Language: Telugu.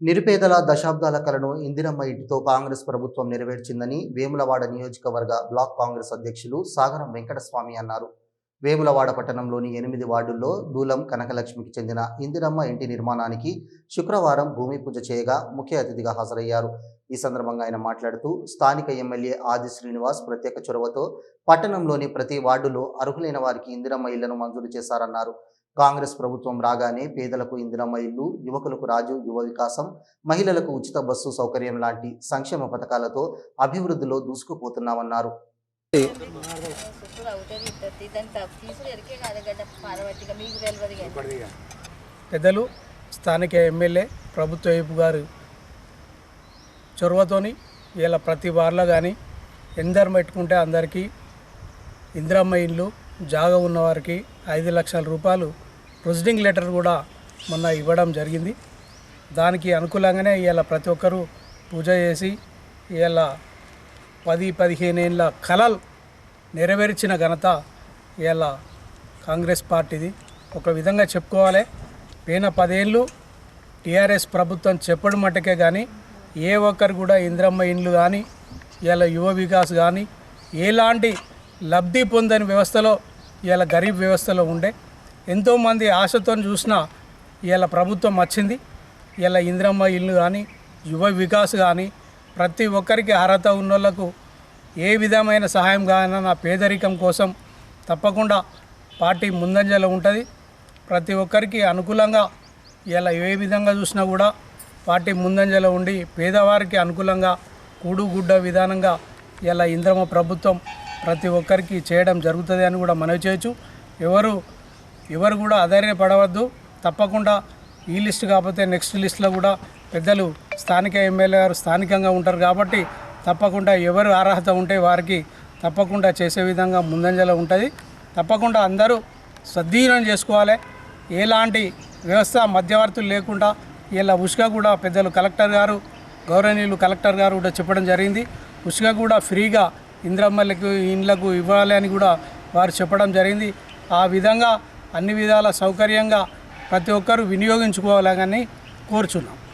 నిరుపేదల దశాబ్దాల కలను ఇందిరమ్మ ఇంటితో కాంగ్రెస్ ప్రభుత్వం నెరవేర్చిందని వేములవాడ నియోజకవర్గ బ్లాక్ కాంగ్రెస్ అధ్యక్షులు సాగరం వెంకటస్వామి అన్నారు. వేములవాడ పట్టణంలోని ఎనిమిది వార్డుల్లో దూలం కనకలక్ష్మికి చెందిన ఇందిరమ్మ ఇంటి నిర్మాణానికి శుక్రవారం భూమి పూజ చేయగా ముఖ్య అతిథిగా హాజరయ్యారు. ఈ సందర్భంగా ఆయన మాట్లాడుతూ స్థానిక ఎమ్మెల్యే ఆది శ్రీనివాస్ ప్రత్యేక చొరవతో పట్టణంలోని ప్రతి వార్డులో అర్హులైన వారికి ఇందిరమ్మ ఇళ్ళను మంజూరు చేశారన్నారు. కాంగ్రెస్ ప్రభుత్వం రాగానే పేదలకు ఇందిరమ్మ ఇల్లు యువకులకు రాజు యువ వికాసం మహిళలకు ఉచిత బస్సు సౌకర్యం లాంటి సంక్షేమ పథకాలతో అభివృద్ధిలో దూసుకుపోతున్నామన్నారు. పెద్దలు స్థానిక ఎమ్మెల్యే ప్రభుత్వ వైపు గారు చొరవతోని ఇలా ప్రతి వారిలో కానీ ఎందరు పెట్టుకుంటే అందరికీ ఇందిరమ్మ ఇండ్లు జాగా ఉన్నవారికి ఐదు లక్షల రూపాయలు ప్రొసీడింగ్ లెటర్ కూడా మొన్న ఇవ్వడం జరిగింది. దానికి అనుకూలంగానే ఇవాళ ప్రతి ఒక్కరూ పూజ చేసి ఇవాళ పది పదిహేను ఏళ్ళ కళలు నెరవేర్చిన ఘనత ఇవాళ కాంగ్రెస్ పార్టీది. ఒక విధంగా చెప్పుకోవాలి. పోయిన పదేళ్ళు టీఆర్ఎస్ ప్రభుత్వం చెప్పడం మటుకే కానీ ఏ ఒక్కరు కూడా ఇంద్రమ్మ ఇండ్లు కానీ ఇలా యువ వికాస్ కానీ ఎలాంటి లబ్ధి పొందని వ్యవస్థలో ఇలా గరీబ్ వ్యవస్థలో ఉండే ఎంతోమంది ఆశతో చూసిన ఇలా ప్రభుత్వం వచ్చింది. ఇలా ఇంద్రమ్మ ఇల్లు కానీ యువ వికాస్ కానీ ప్రతి ఒక్కరికి అర్హత ఉన్నోళ్ళకు ఏ విధమైన సహాయం కావాలన్నా పేదరికం కోసం తప్పకుండా పార్టీ ముందంజలో ఉంటుంది. ప్రతి ఒక్కరికి అనుకూలంగా ఇలా ఏ విధంగా చూసినా కూడా పార్టీ ముందంజలో ఉండి పేదవారికి అనుకూలంగా కూడుగుడ్డ విధానంగా ఇలా ఇంద్రమ ప్రభుత్వం ప్రతి ఒక్కరికి చేయడం జరుగుతుంది అని కూడా మనవి చేయొచ్చు. ఎవరు ఎవరు కూడా ఆధారపడవద్దు తప్పకుండా ఈ లిస్ట్ కాకపోతే నెక్స్ట్ లిస్ట్లో కూడా పెద్దలు స్థానిక ఎమ్మెల్యే గారు స్థానికంగా ఉంటారు కాబట్టి తప్పకుండా ఎవరు అర్హత ఉంటే వారికి తప్పకుండా చేసే విధంగా ముందంజలో ఉంటుంది. తప్పకుండా అందరూ సద్వినియోగం చేసుకోవాలి. ఎలాంటి వ్యవస్థ మధ్యవర్తులు లేకుండా ఇలా ఉష్క కూడా పెద్దలు కలెక్టర్ గారు గౌరవనీయులు కలెక్టర్ గారు కూడా చెప్పడం జరిగింది. ఉష్క కూడా ఫ్రీగా ఇంద్రమ్మలకు ఇండ్లకు ఇవ్వాలి అని కూడా వారు చెప్పడం జరిగింది. ఆ విధంగా అన్ని విధాల సౌకర్యంగా ప్రతి ఒక్కరూ వినియోగించుకోవాలని కోరుచున్నాం.